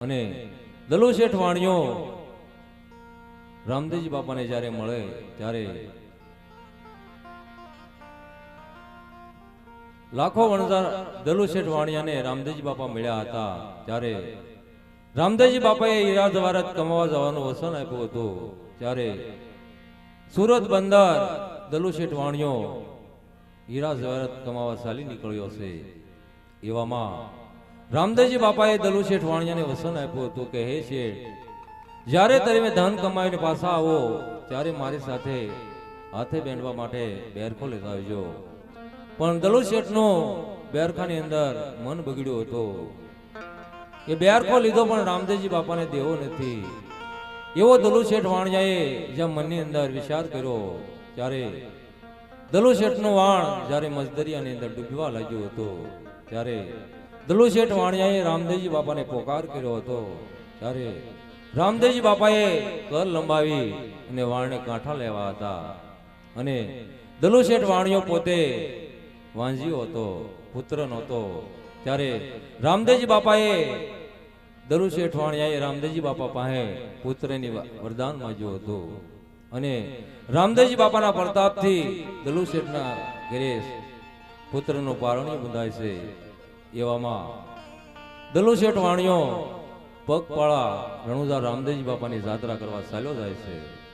અને દલો શેઠ વાણિયો રામદેવજી બાપાને જ્યારે મળે ત્યારે લાખો વણઝાર દલુ શેઠ વાણિયાને રામદેવજી બાપા મળ્યા હતા ત્યારે રામદેવજી બાપાએ હીરા જવારત કમાવા જવાનું વસન આપ્યું હતું ત્યારે સુરત બંદર દલુ શેઠ વાણિયો હીરા જવારત કમાવા ચાલી નીકળ્યો છે એવામાં રામદેવજી બાપાએ દલુ શેઠ વાણિયાને વસન આપ્યું હતું કે, હે શેઠ, જ્યારે તમે ધન કમાઈને પાછા આવો, ત્યારે મારી સાથે હાથે બેંડવા માટે બેરખો લેતા આવજો. પણ દલુ શેઠનો બેરખાની અંદર મન બગડ્યું હતું એ બેરખો લીધો પણ રામદેવજી બાપાને દેવો નથી. એવો દલુ શેઠ વાણિયાએ જ્યાં મનની અંદર વિચાર કર્યો, ત્યારે દલુ શેઠનો વાણ જ્યારે મજદરિયાની અંદર ડૂબવા લાગ્યું હતું, ત્યારે દલુ શેઠ વાણિયાએ રામદેવજી બાપાને પોકાર કર્યો હતો. ત્યારે રામદેવજી બાપાએ કર લંબાવી અને વાણને કાંઠા લેવા હતા. અને દલુ શેઠ વાણિયો પોતે વાંજ્યો હતો, પુત્ર નહોતો. ત્યારે રામદેવજી બાપાએ દલુ શેઠ વાણિયાએ રામદેવજી બાપા પાસે પુત્રની વરદાન માંગ્યું હતું. અને રામદેવજી બાપાના પ્રતાપથી દલુ શેઠના ઘરે પુત્રનું પારણું બંધાય છે. એવામાં દલુ શેઠ વાણિયો પગપાળા રણુજા રામદેવજી બાપાની જાત્રા કરવા ચાલ્યો જાય છે.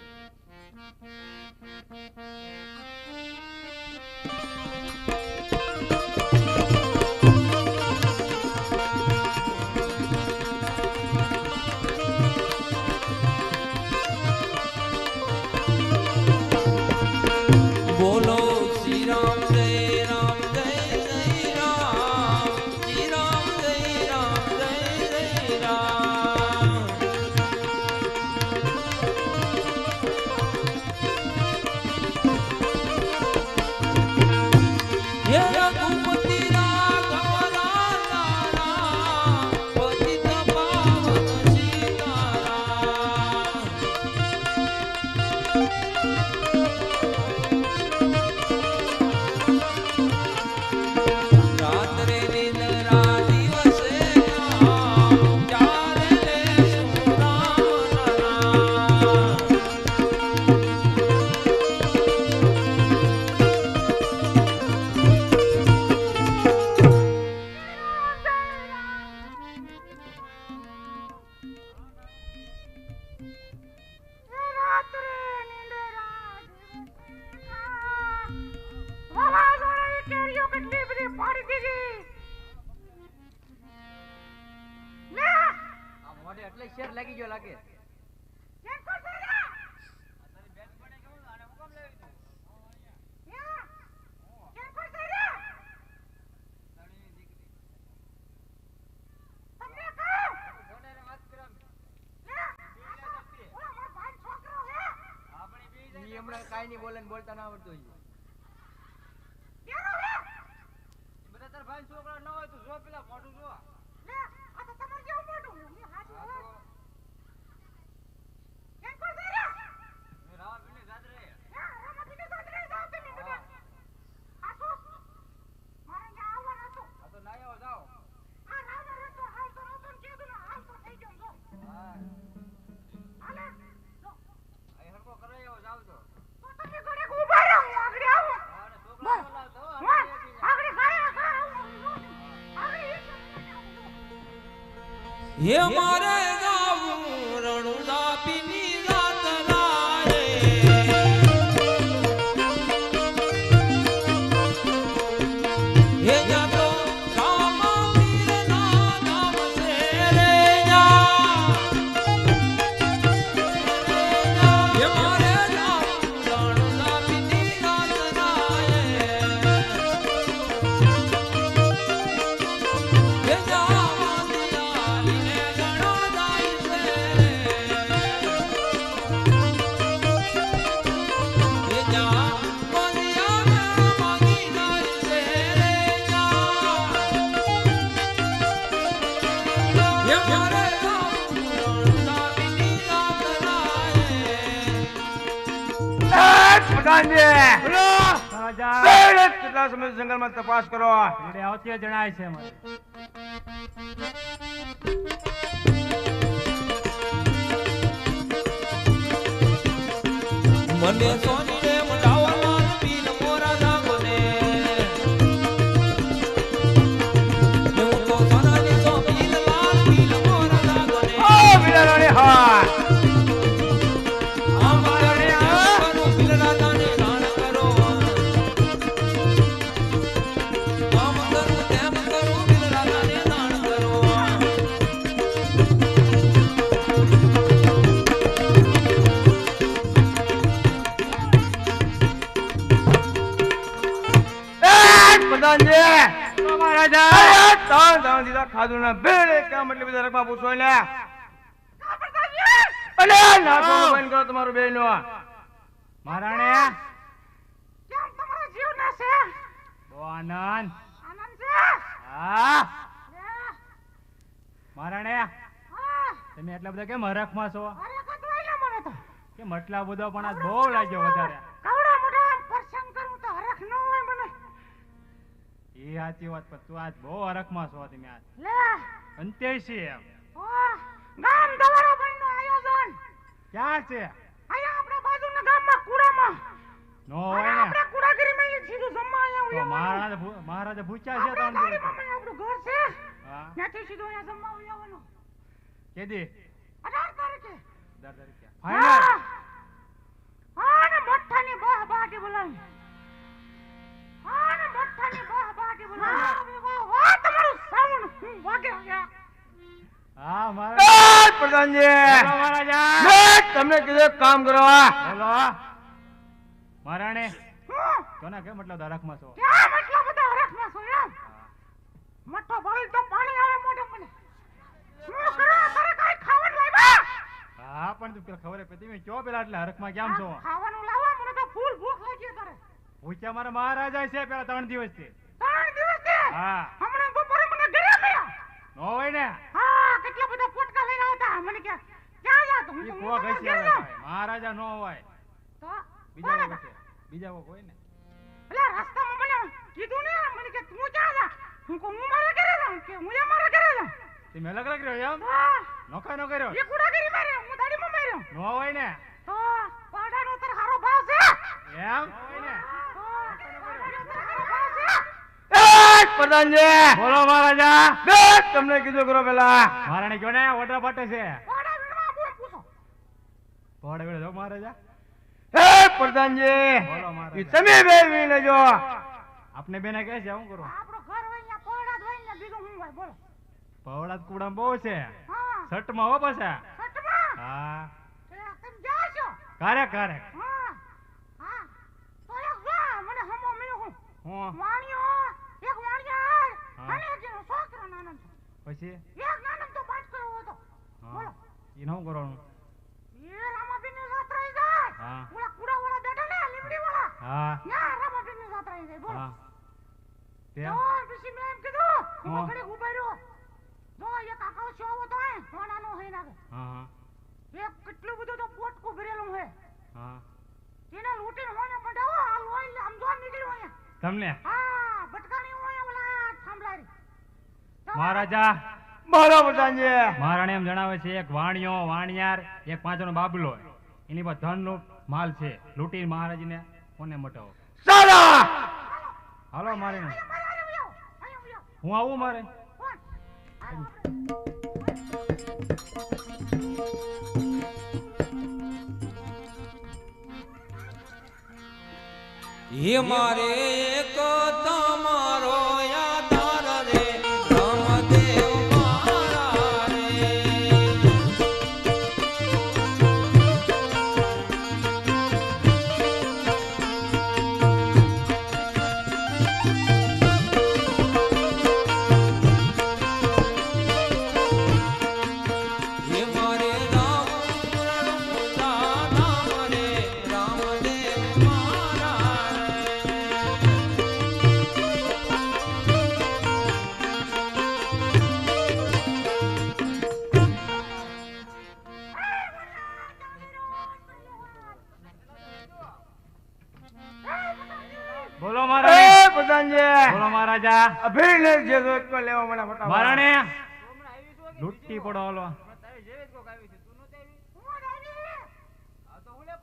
એટલે શેર લાગી ગયો લાગે. કેમ કરશે રે યા, કેમ કરશે રે તમને કહું લે, આ તો ઓલા મારો ભાઈ છોકરો હે ઈ હમણાં કઈ નહીં બોલે બોલતા ના આવડતું તમે જંગલમાં તપાસ કરો એટલે આવતી જણાય છે મને મને સોની બધા રકમા પૂછો અલે નાખો બંધ કરો તમારું બેન મહારાણે? કેમ તમારો જીવ ના છે? બહુ આનંદ. આનંદ છે? હા. મહારાણે તમે એટલા બધા કેમ હરખમાં છો? કેમ આટલા બધો પણ આજ બહુ લાગ્યો વધારે. કવડા મોટા આમ કરું તો હરખ ન હોય મને. એ સાચી વાત પણ તું આજ બહુ હરખમાં છો તમે આજ. લે. છે એમ. ગામ દવારા બનનું આયોજન. ક્યાં છે? અહીંયા આપણા બાજુના ગામમાં કુડામાં. નો આપણે કુડાગીરીમાં અહીંયા સીધું જમવા અહીંયા હોય. મહારાજ ભૂચા મહારાજા પૂછ્યા છે તો આપણું ઘર છે. ત્યાંથી સીધું અહીંયા જમવા આવવાનું કેદી? અઢાર તારીખે. દર તારીખે. હા. ફાઇનલ હા ને મઠ્ઠાની બાહ બાટી બોલાવી. હા ને મોઠાની બાહ બાટી બોલાવી વાહ વાહ તમારું સાઉન્ડ હું વાગે ગયા હા મહારાજા એ પ્રધાનજી તમને કીધું કામ કરવા બોલો. મહારાણે કોના કેમ મતલબ હરખમાં છો? ક્યાં મતલબ બધા હરખમાં છો એમ? મઠો ભાઈ તો પાણી આવે મોઢે મને. હું કરો? તારે કાંઈ ખાવાનું લાવ્યા? હા પણ તું પેલા ખબર હે તમે કયો પેલા એટલે હરખમાં કેમ છો? ખાવાનું લાવવા મને તો ફૂલ ભૂખ લાગી તારે મારા મહારાજા છે પેલા ત્રણ દિવસથી. ત્રણ દિવસથી? હા. હમણાં બપોરે મને ઘરે મળ્યા નો હોય ને? હા આવતા મને કે ક્યાં જા તું હું તો ઘરે હવે જાઉં. ભાઈ. મહારાજા નો હોય. તો બીજા? હશે બીજા કોક હોય ને. એટલે રસ્તામાં મને કીધું ને મને કે તું ક્યાં જા. હું કો હું મારા ઘરે જાઉં? કે હું એ મારા ઘરે જાઉં. તમે લગ લગ રહ્યો એમ? તો નો કર્યો એ કુડાગીરી માર્યો હું દાડીમાં માર્યો. નો હોય ને? તો પાડાનો તાર હારો ભાવ છે. એમ નો હોય ને તો પાડાનો તાર હારો ભાવ છે એ પ્રધાનજી બોલો મહારાજા. મેં તમને કીધું કરો પેલા. મહારાણી કયો ને ઓર્ડર પાટે છે. પાડા વીણવા બોલ પૂછો. પોડે વેળે જો મહારાજા. હે પ્રધાનજી બોલો મહારાજા. તમે બે વી લેજો. આપને બેને કહે છે હું કરું? આપણો ઘર હોય અહીંયા પાડા જ ને બીજું હું હોય બોલો. પવડા કુડા બહુ છે. હા. સટમાં હો પાછા. સટમાં હા. તમે છો? કારેક કારેક હા. હા. તો એક જો મને હમો મળ્યો હું. હું? વાણિયો એક વાણિયાર હા. અને એક એનો છોકરો નાનો છે પછી? એક નાનો તો પાંચ કર્યો હતો બોલો. ઈ નું કરવાનું? એ રામાબીનની જાત્રા ઈ જાય. હા. ઓલા કુડા વાળા બેઠા ને લીમડી વાળા હા. ના રામાબીનની જાત્રા ઈ જાય. બોલો. તે તો પછી મેં એમ કીધું હું. હા. ઘડીક રહ્યો. જો એક આકાશ છો આવો હે સોનાનો હે નાગે હા હા. એક કેટલું બધું તો પોટકું ભરેલું હે હા. એને લૂંટીને હોને મંડાવો આ લોહી આમ જો નીકળ્યું અહીંયા. તમને? હા ભટકાણી મહારાજા. બોલો પ્રધાનજી. મહારાણી એમ જણાવે છે એક વાણિયો વાણિયાર એક પાંચનો બાબલો એની પર ધન નો માલ છે. લૂંટી મહારાજને કોને મટાવો? સારા! હાલો મારે. હું આવું મારે? હે મારે એક બોલો મહારાજા અભી ને જે જો એક લેવા મને ફટાફટ મરણે લૂટી પડો હાલો. હું આવી હા તો હું લે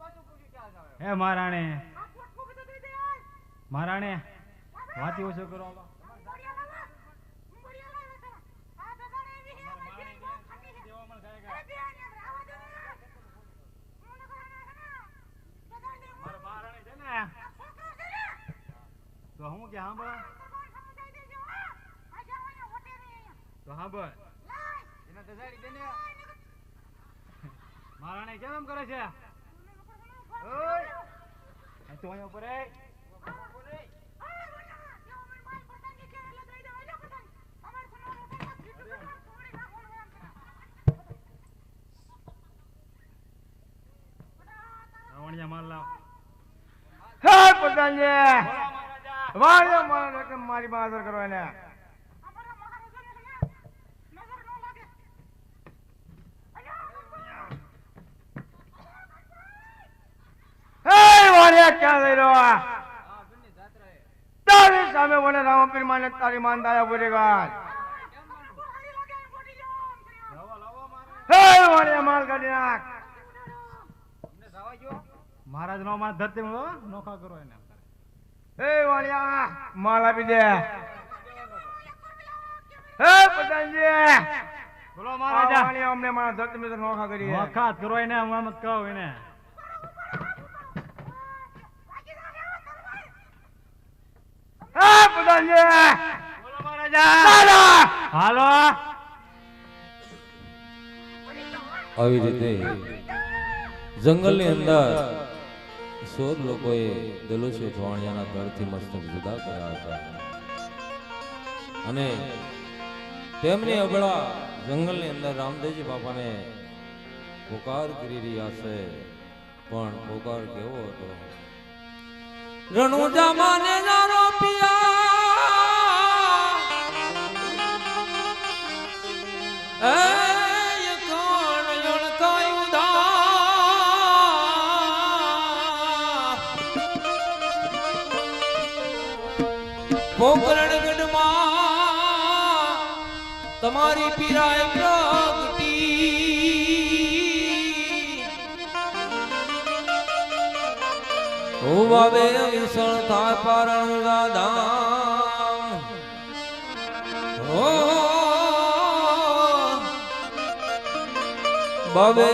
હે મહારાણે. મહારાણી વાતી ઓછો કરો હે. તો હું કે સાંભળો. ભગવાન તો સાંભળ એના એને દેને મારાને કેમ એમ કરે છે? ઓય! આ તું અહીંયા ઉપર એ આ બના. જો મને માલ પ્રધાનજી કે એટલે દઈ દો, એટલે પ્રધાન. અમારે સુનાવવાનું છે, આ જીતું પ્રધાન છોડી નાખવાનું એમ છે. બધા તારા રવણિયા માલ લાવ હે પ્રધાનજી બોલો મહારાજા વાળ્યો મારો કે મારી બહાદર કરો એને અમારા મહારાજાને છે ને, નજર ન લાગે. અલ્યા, વાળ્યા ક્યાં લઈ રહ્યો તારી સામે મને રામપીર માને તારી માન દાદા હે માલ કાઢી નાખ. મહારાજ નો માન ધરતી નોખા કરો એને હે વાળ્યા માલ આપી દે. હે બોલો મહારાજા. અમને મારા ધરતી નોખા કરી. નોખા કરો એને હું એમ જ કહું એને હે પ્રધાનજી બોલો મહારાજા દાદા હાલો. આવી રીતે જંગલની અંદર સોર લોકોએ દલુશેઠ ઠવાણિયાના ઘરથી મસ્તક જુદા કર્યા હતા. અને તેમની અબળા જંગલની અંદર રામદેવજી બાપાને પોકાર કરી રહ્યા છે. પણ પોકાર કેવો હતો? રણુજા જમાને નારો પિયા. પોકરણ ગઢમાં તમારી પીરાય ઉવાવે વિસળ થાય પારણ ગાધામ ઓ. બવે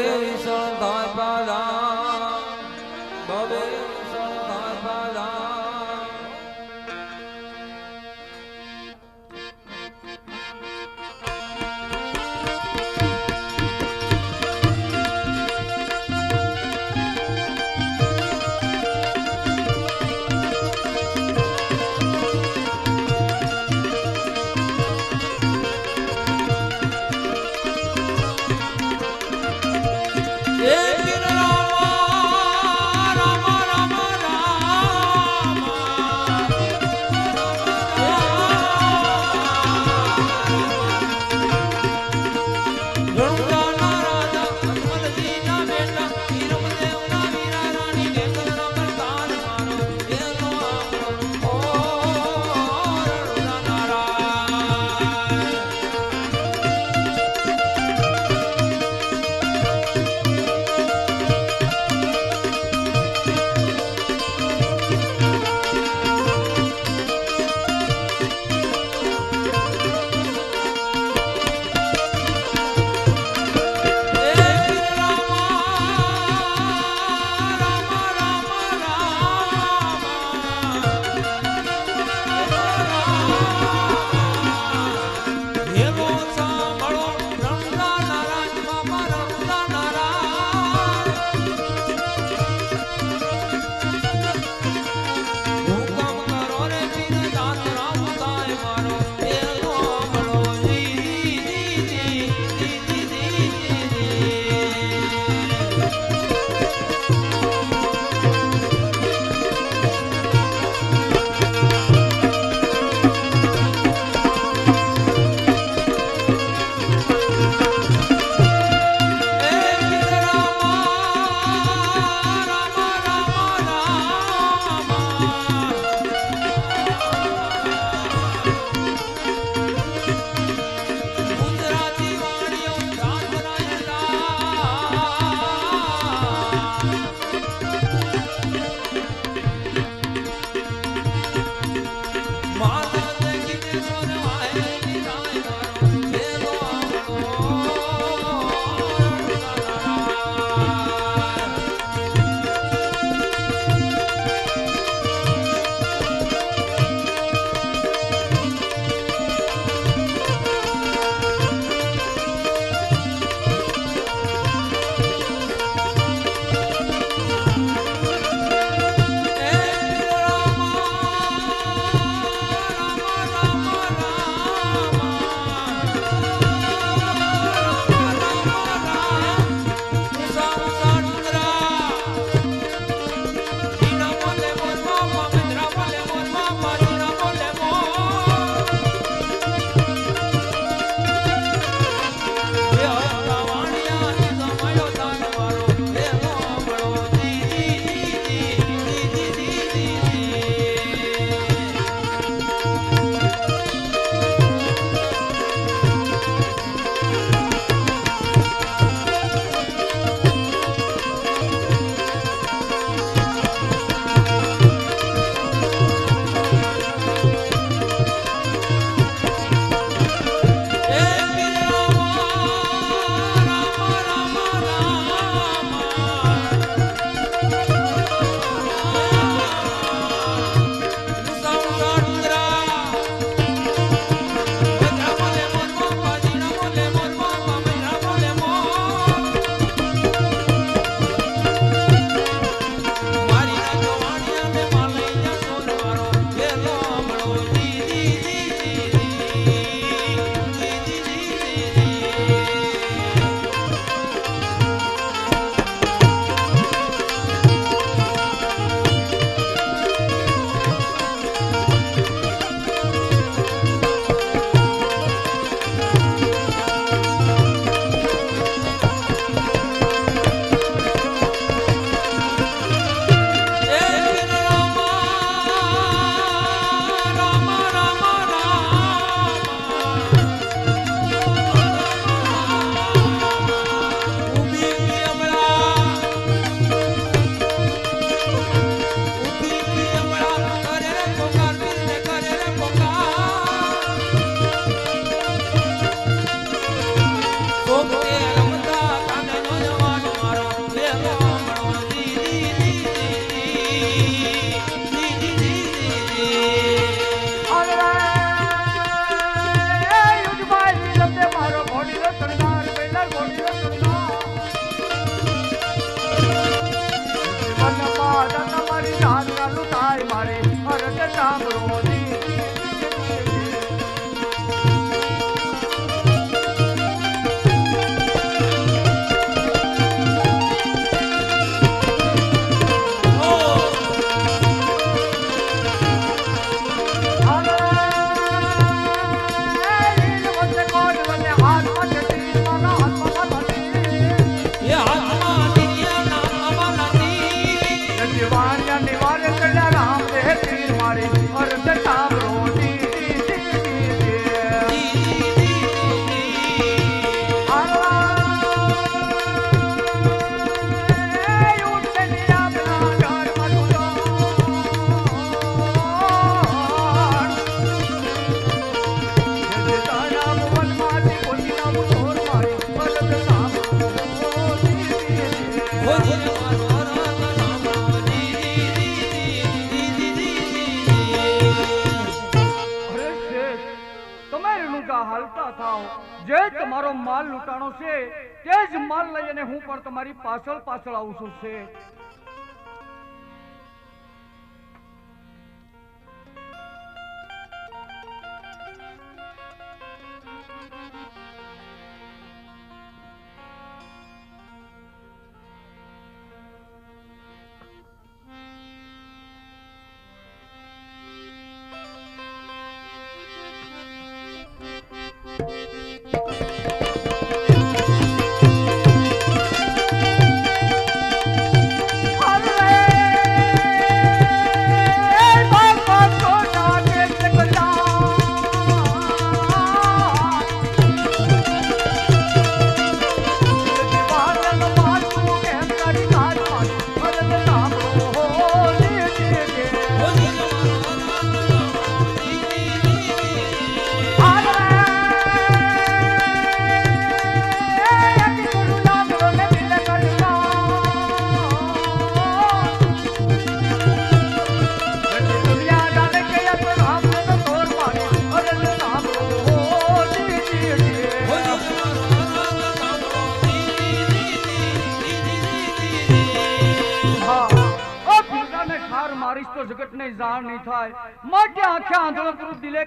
જે તમારો માલ લૂંટાણો છે. તે જ માલ લઈને હું પણ તમારી પાછળ પાછળ આવું છું, શેઠ.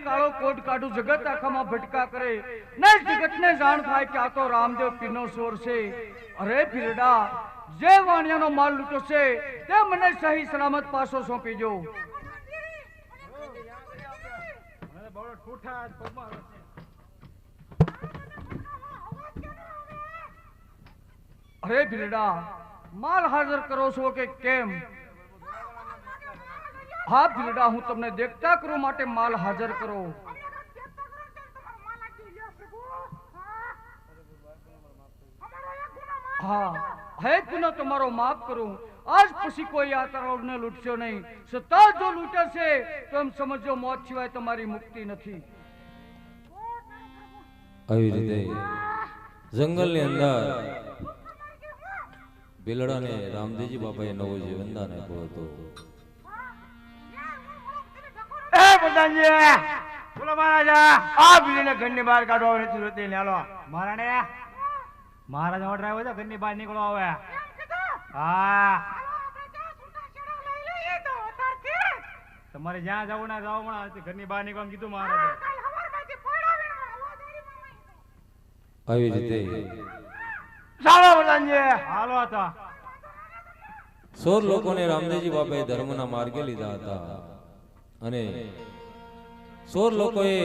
કાળો કોટ કાઢું, જગત આખામાં ભટકા કરે. ને જગતને જાણ થાય કે આ તો રામદેવ પીરનો સોર છે. અરે પીરડા, જે વાણિયાનો માલ લૂંટો છે, તે મને સહી સલામત પાછો સોંપી જો અરે ભીરડા માલ હાજર કરો છો કે કેમ? હા ભીલડા હું તમને દેખતા કરું માટે માલ હાજર કરો. હા, હે પુનઃ તમારો માફ કરું. આજ પછી કોઈ આ તરવને લૂંટશો નહીં. સતા જો લૂંટશે તો એમ સમજો મોત સિવાય તમારી મુક્તિ નથી. આવી રીતે જંગલની અંદર બિલડાને રામદેવજી બાપાએ નવો જીવનદાન આપ્યો હતો. એ બોલો મહારાજા. આ બીડીને ઘરની બહાર કાઢવા નથી રોતી લેલો મહારાણે મહારાજ આવ્યો છે ઘરની બહાર નીકળો આવે હા. તમારે જ્યાં જવું ના જાવ હમણાં ઘરની બહાર નીકળવા કીધું મહારાજે. આવી રીતે ચાલો પ્રધાનજી હાલો હતા સોર લોકોને રામદેવજી બાપાએ ધર્મના માર્ગે લીધા હતા. અને સોર લોકોએ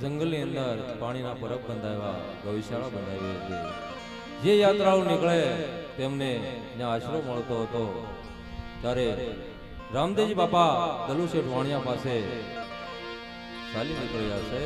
જંગલની અંદર પાણીના પરબ બંધાવ્યા, ગૌશાળા બંધાવી હતી. જે યાત્રાળુ નીકળે તેમને ત્યાં આશરો મળતો હતો. ત્યારે રામદેવજી બાપા દલુ શેઠ વાણિયા પાસે ચાલી નીકળ્યા છે.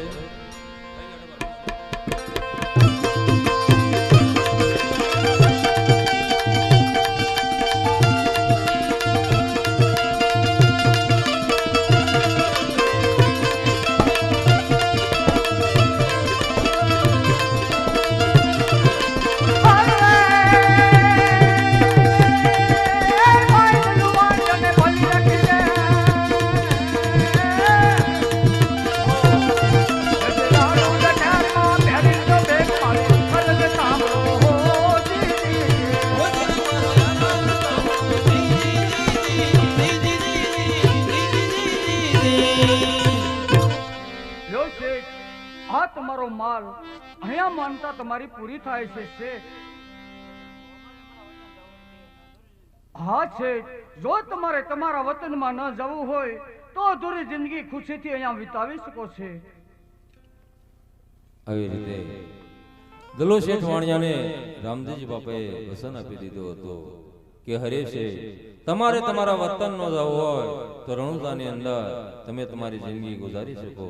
માનતા તમારી પૂરી થાય છે શેઠ હા, છે. જો તમારે તમારા વતનમાં ન જવું હોય, તો અધૂરી જિંદગી ખુશીથી અહીંયા વિતાવી શકો છે. આવી રીતે દલો શેઠ વાણિયાને રામદેવજી બાપાએ વસન આપી દીધો હતો કે હરેશે તમારે તમારા વતન નો જવું હોય, તો રણુજાની અંદર તમે તમારી જિંદગી ગુજારી શકો.